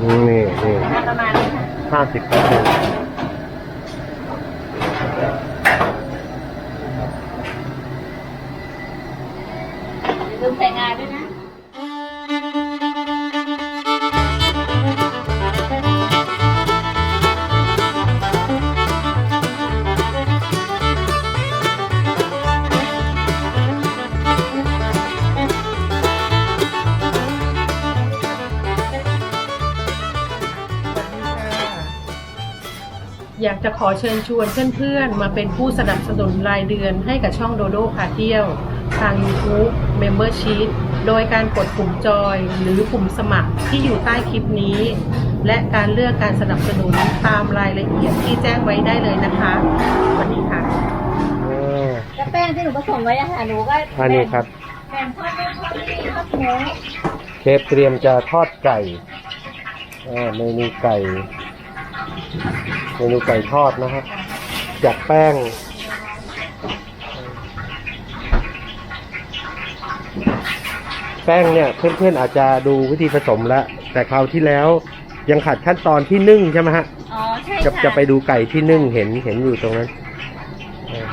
นี่นี่ประมาณนี้ค่ะห้าสิบเปอร์เซ็นต์ลืมใส่งานด้วยนะ อยากจะขอเชิญชวนเพื่อนๆ มาเป็นผู้สนับสนุนรายเดือนให้กับช่องโดโดพาเที่ยว ทาง YouTube Membership โดยการกดปุ่มจอยหรือปุ่มสมัครที่อยู่ใต้คลิปนี้ และการเลือกการสนับสนุนตามรายละเอียดที่แจ้งไว้ได้เลยนะคะสวัสดีค่ะ แล้วแป้งที่หนูผสมไว้อะค่ะหนูก็อันนี้ครับแบ่งทอดแป้งทอดนี่ทอดหมูเชฟเตรียมจะทอดไก่อ่าเมนูไก่เมนูไก่ทอดนะครับจากแป้ง แป้งเนี่ยเพื่อนๆอาจจะดูวิธีผสมแล้ว แต่คราวที่แล้วยังขาดขั้นตอนที่นึ่งใช่ไหมฮะอ๋อใช่จะค่ะจะไปดูไก่ที่นึ่งเห็นเห็นอยู่ตรงนั้นเออ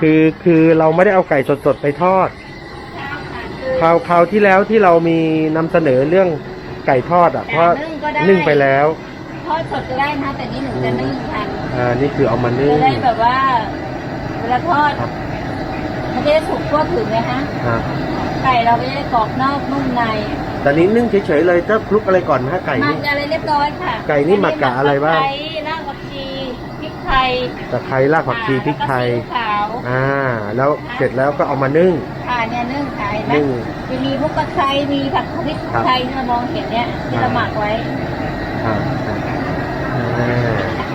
คือคือเราไม่ได้เอาไก่สดๆไปทอด คราวคราวที่แล้วที่เรามีนำเสนอเรื่องไก่ทอดอะ เพราะนึ่งไปแล้ว ทอดสดก็ได้นะแต่นี่หนูจะนึ่งค่ะอ่านี่คือเอามานึ่งจะได้แบบว่า เวลาทอดครับมันจะได้สุกทั่วถึงเลยฮะอ่าไก่เราก็จะได้กรอบนอกนุ่มในแต่นี้นึ่งเฉยๆเลยจะคลุกอะไรก่อนนะฮะไก่หมันี่กอะไรเรียบร้อยค่ะ ไก่นี่หมักกับอะไรบ้างตไครากผักชีพริกไทยตะไคร้รากผักชีพริกไทยแล้วก็ซีอิ๊วขาวอ่า แล้วเสร็จแล้วก็เอามานึ่งค่ะเนี่ยนึ่งขายนะนึ่งจะมีพวกตะไคร้มีผักพริกครับไทยที่เรามองเห็นเนี่ยที่เราหมักไว้อ่าอ่า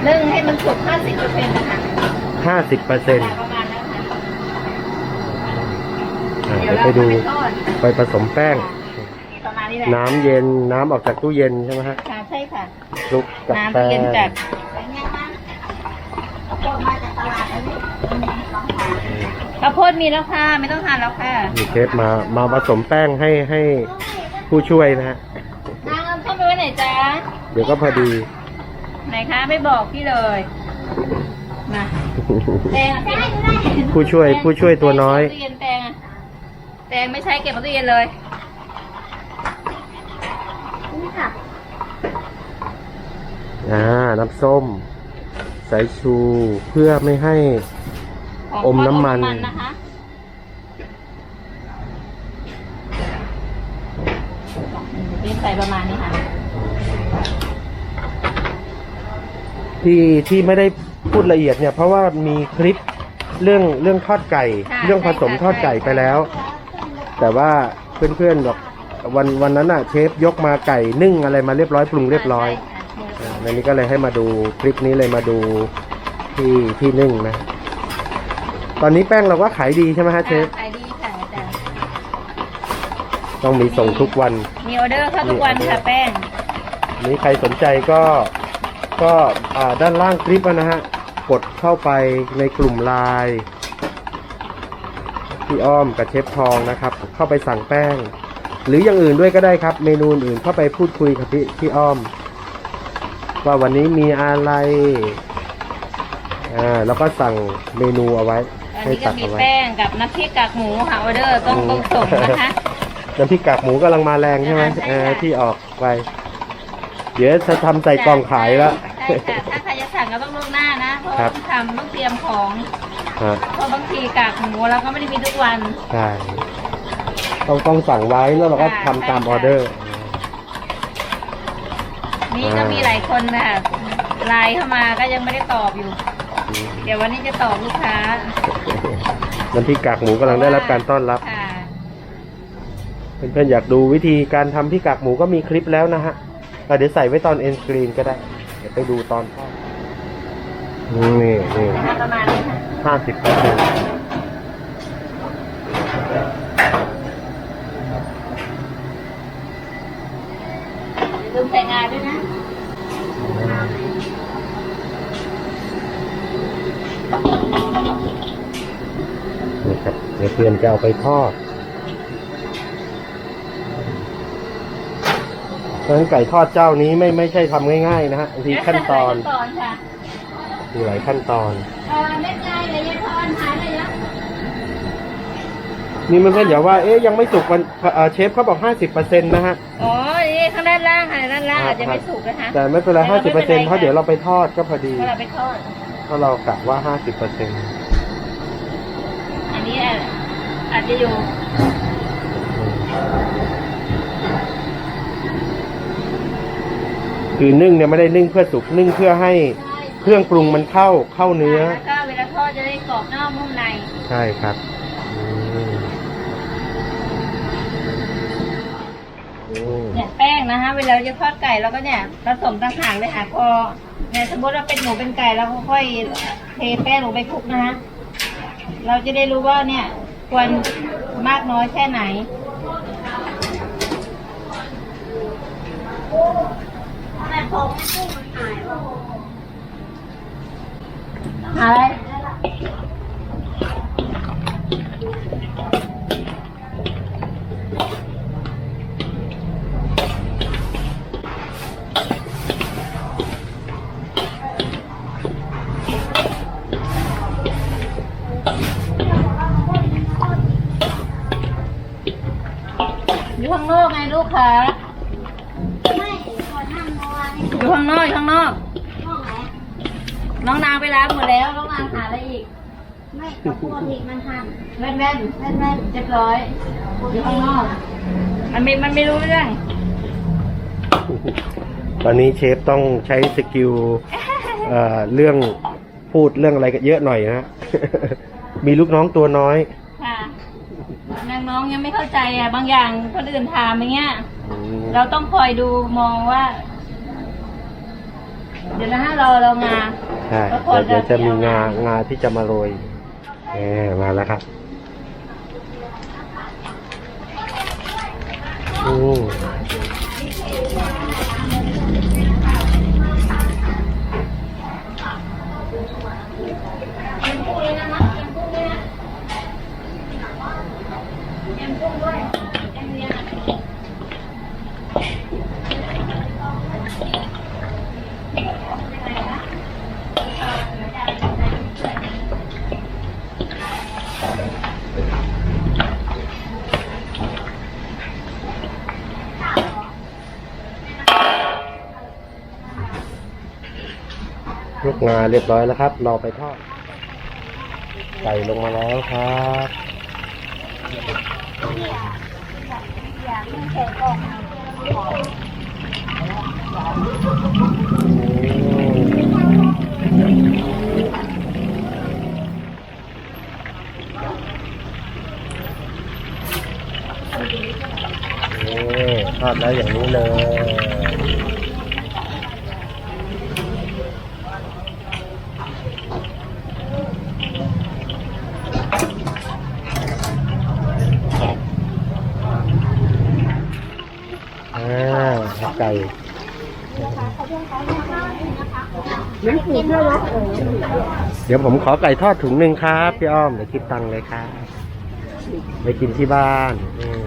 นึ่งให้มันสุก50เปอร์เซ็นต์นะคะห้าสิบเปอร์เซ็นต์ประมาณนั้นค่ะเดี๋ยวไปดูเราเอาไปทอดไปผสมแป้ง ประมาณนี้แหละน้ำเย็นน้ำออกจากตู้เย็นใช่ไหมฮะค่ะใช่ค่ะ คลุกกับน้ำแป้ที่เย็นงจัดข้าวโพดมีแล้วค่ะ ไม่ต้องทานแล้วค่ะมีเชฟมามาผสมแป้งให้ให้ผู้ช่วยนะฮะนางเอาเข้าไปไว้ไหนจ๊ะเดี๋ยวก็พอดี ไหนคะไม่บอกพี่เลยมาแตงอะเก็บไว้ได้ผู้ช่วยผู้ช่วยตัวน้อยตู้เย็นแตงอะแตงไม่ใช้เก็บมาตู้เย็นเลย นี่ค่ะอ่า น้ำส้ม สายชูเพื่อไม่ให้ ของอมน้ำมัน ทอดอนะคะนี่ใส่ประมาณนี้ค่ะ ที่ที่ไม่ได้พูดละเอียดเนี่ย เพราะว่ามีคลิปเรื่องเรื่องทอดไก่ค่ะเรื่องผสมใช่ค่ะทอดไก่ไปแล้ว แต่ว่าเพื่อนๆบอกวันวันนั้นน่ะเชฟยกมาไก่นึ่งอะไรมาเรียบร้อยปรุงเรียบร้อย ใช่ค่ะอ่าในนี้ก็เลยให้มาดูคลิปนี้เลยมาดูที่ที่นึ่งนะ ตอนนี้แป้งเราก็ขายดีใช่ไหมฮะเชฟ ขายดีค่ะอาจารย์ต้องมีส่งทุกวัน มีออเดอร์เข้าทุกวันค่ะแป้ง นี้ใครสนใจก็ ก็อ่าด้านล่างคลิปอะนะฮะ กดเข้าไปในกลุ่มไลน์พี่อ้อมกับเชฟทองนะครับ เข้าไปสั่งแป้ง หรืออย่างอื่นด้วยก็ได้ครับ เมนูอื่นเข้าไปพูดคุยกับพี่พี่อ้อม ว่าวันนี้มีอะไรอ่าแล้วก็สั่งเมนูเอาไว้ อันให้นี้ก็ตักมีเอาไว้แป้งกับน้ำพริกกากหมูค่ะออเดอร์ต้องต้องส่งนะคะ น้ำพริกกากหมูกำลังมาแรงใช่ไหมใช่ค่ะ เออที่ออกไป เดี๋ยวจะทำใส่กล่องขายแล้ว ใช่ค่ะถ้าใครจะสั่งก็ต้องล่วงหน้านะ เพราะครัว่าบต้องทำต้องเตรียมของ ฮะเพราะบางทีกากหมูเราก็ไม่ได้มีทุกวัน ใช่ต้องต้องสั่งไว้แล้วเราก็ทำตามออเดอร์ นี่ก็มีหลายคนนะคะไลน์เข้ามาก็ยังไม่ได้ตอบอยู่ เดี๋ยววันนี้จะตอบลูกค้าน้ำพริกกากหมูกำลังได้รับการต้อนรับ ค่ะเพื่อนๆอยากดูวิธีการทำพริกกากหมูก็มีคลิปแล้วนะฮะแต่เดี๋ยวใส่ไว้ตอนเอ็นสกรีนก็ได้ เดี๋ยวไปดูตอนทอดนี่นี่ประมาณนี้ค่ะห้าสิบเปอร์เซ็นต์ลืมแต่งงานด้วยนะนี่ครับเดี๋ยวเพื่อนจะเอาไปทอด เพราะฉะนั้นไก่ทอดเจ้านี้ไม่ไม่ใช่ทำง่ายๆนะฮะบางทีขั้นตอนขั้นตอนค่ะมีหลายขั้นตอนเออเม็ดไก่เลยยายทอนหายเลยนะนี่มันเป็นอย่าว่าเอ๊ยยังไม่สุกมันเอ่อเชฟเขาบอกห้าสิบเปอร์เซ็นต์นะฮะอ๋อนี่ข้างด้านล่างค่ะด้านล่างอาจจะไม่สุกนะคะแต่ไม่เป็นไรแต่ห้าว่าสิบเปอร์เซ็นต์ไม่เพเป็นไรราะเดี๋ยวเราไปทอดก็พอดีเวลาไปทอดเพราะเรากะว่าห้าสิบเปอร์เซ็นต์อันนี้อาจอาจจะอยู่ คือนึ่งเนี่ยไม่ได้นึ่งเพื่อสุกนึ่งเพื่อให้เครื่องปรุงมันเข้าเข้าเนื้อ แล้วก็เวลาทอดจะได้กรอบนอกนุ่มใน ใช่ครับอืมอืมเนี่ยแป้งนะคะเวลาเราจะทอดไก่เราก็เนี่ยผสมต่างหากเลยค่ะพอเนี่ยสมมติว่าเป็นหมูเป็นไก่เราก็ค่อยเทแป้งลงไปคลุกนะคะเราจะได้รู้ว่าเนี่ยควรมากน้อยแค่ไหน อะไรอยู่ข้างนอกไงลูกค้า อนอยู่ข้างนอกอยู่ข้างนอกห้องไหนน้องนางไปล้างหมดแล้ว น้องนางหาอะไรอีก ไม่กับพวกนี้มันหั่นแว่นแว่นแว่นแว่นเรียบร้อยอยู่ข้างนอก มันไม่มันไม่รู้เรื่อง ตอนนี้เชฟต้องใช้สกิลเอ่อเรื่องพูดเรื่องอะไรกันเยอะหน่อยนะฮะมีลูกน้องตัวน้อย ค่ะนางน้องยังไม่เข้าใจอะ บางอย่างคนอื่นถามอย่างเงี้ยอืมเราต้องคอยดูมองว่า เดี๋ยวนะฮะเราเรางาใช่แล้วพอเดี๋ยวจะมีงาเอางาที่จะมาโรยแหมมาแล้วครับอืม งาเรียบร้อยแล้วครับรอไปทอดไก่ลงมาแล้วครับอยากให้ใส่กล่องอืมนี่ทอดแล้วอย่างนี้เลย อ่าไก่น้ำกินด้วยนะเออเดี๋ยวผมขอไก่ทอดถุงหนึ่งครับ พี่อ้อมเดี๋ยวคิดตังค์เลยครับไปกินที่บ้านอืม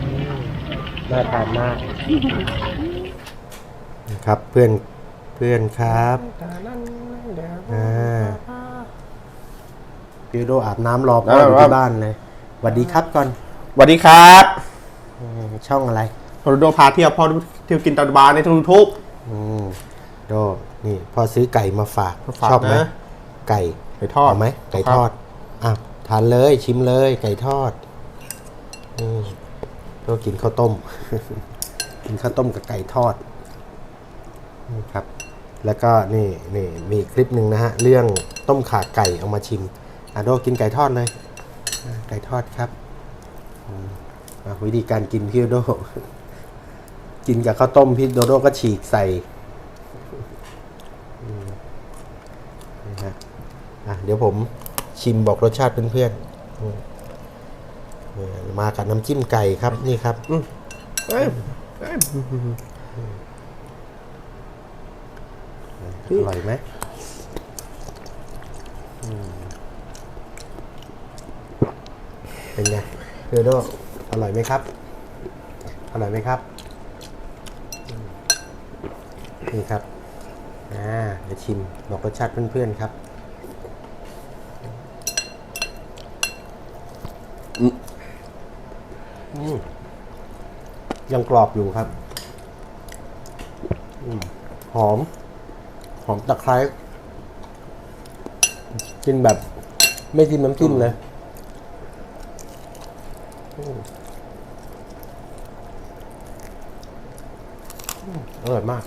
อืมน่าทานมากครับเพื่อนเพื่อนครับอ่าพี่โดอาบน้ำรอพ่ออยู่ที่บ้านเลยสวัสดีครับก่อนสวัสดีครับอืม ช่องอะไรโทรโดพาเที่ยวพ่อเที่ยวกินตาบานในทูทุกอืมโดนี่พอซื้อไก่มาฝากมาฝากชอบไหมนะ ไก่ไปทอดเาไหมไก่ครับทอดอะทานเลยชิมเลย ไก่ทอดอืมก็กินข้าวต้ม กินข้าวต้มกับไก่ทอดนี่ครับ แล้วก็นี่นี่มีคลิปหนึ่งนะฮะ เรื่องต้มขาไก่เอามาชิมอะโดกินไก่ทอดเลยอะไก่ทอดครับอืมอะ วิธีการกินพี่โดกินกับข้าวต้มพี่โดโดก็ฉีกใส่นี่ฮะอะเดี๋ยวผมชิมบอกรสชาติเพื่อนๆมากับน้ำจิ้มไก่ครับนี่ครับอร่อยไหมเป็นไงพี่โดโด อร่อยไหมครับ อร่อยไหมครับ นี่ครับ อ่า เดี๋ยวชิม บอกรสชาติเพื่อนๆครับอืมยังกรอบอยู่ครับอมหอม หอมตะไคร้ กินแบบไม่จิ้มน้ำจิ้มเลย อืมอืมอร่อยมาก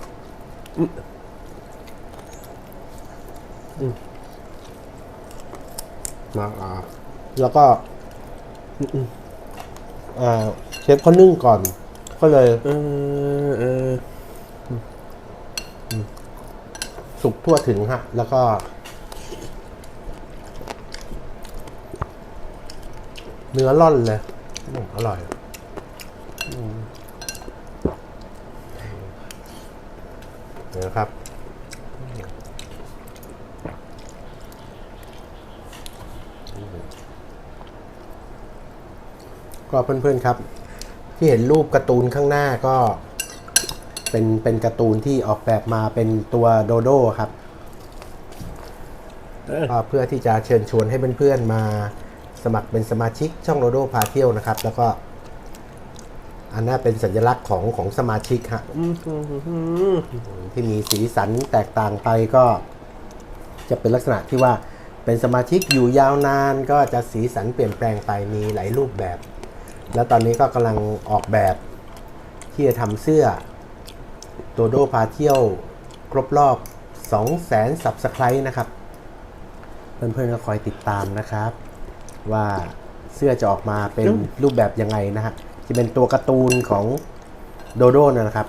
มาอ่า แล้วก็อืมอ่าเชฟเขานึ่งก่อน ก็เลยเออเออสุกทั่วถึงฮะ แล้วก็ เนื้อร่อนเลยอืมอร่อย อืมเดี๋ยวครับก็เพื่อนๆครับ ที่เห็นรูปการ์ตูนข้างหน้าก็เป็นเป็นการ์ตูนที่ออกแบบมาเป็นตัวโดโดครับเออก็เพื่อที่จะเชิญชวนให้เพื่อนๆมาสมัครเป็นสมาชิกช่องโดโดพาเที่ยวนะครับ แล้วก็ อันน่าเป็นสัญลักษณ์ของของสมาชิกฮะอืมอืมอืมที่มีสีสันแตกต่างไปก็ จะเป็นลักษณะที่ว่าเป็นสมาชิกอยู่ยาวนานก็จะสีสันเปลี่ยนแปลงไปมีหลายรูปแบบ แล้วตอนนี้ก็กำลังออกแบบที่จะทำเสื้อโดโดพาเที่ยวครบรอบ 2 0 0แสนสับสไครต์นะครับ เพื่อนๆก็คอยติดตามนะครับ ว่าเสื้อจะออกมาเป็นรูปแบบยังไงนะฮะ จะเป็นตัวการ์ตูนของโดโดนะครับ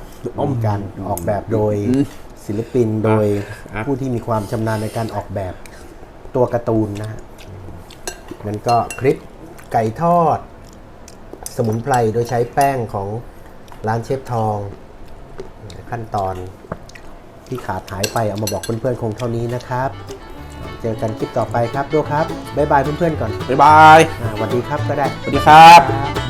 มีการออกแบบโดยศิลปินโดยผู้ที่มีความชำนาญในการออกแบบตัวการ์ตูนนะฮะนั้นก็คลิปไก่ทอด สมุนไพรโดยใช้แป้งของร้านเชฟทอง ขั้นตอนที่ขาดหายไปเอามาบอกเพื่อนๆคงเท่านี้นะครับ เจอกันคลิปต่อไปครับโดครับ บ๊ายบายเพื่อนๆก่อน บ๊ายบายอ่าสวัสดีครับก็ได้ สวัสดีครับครับ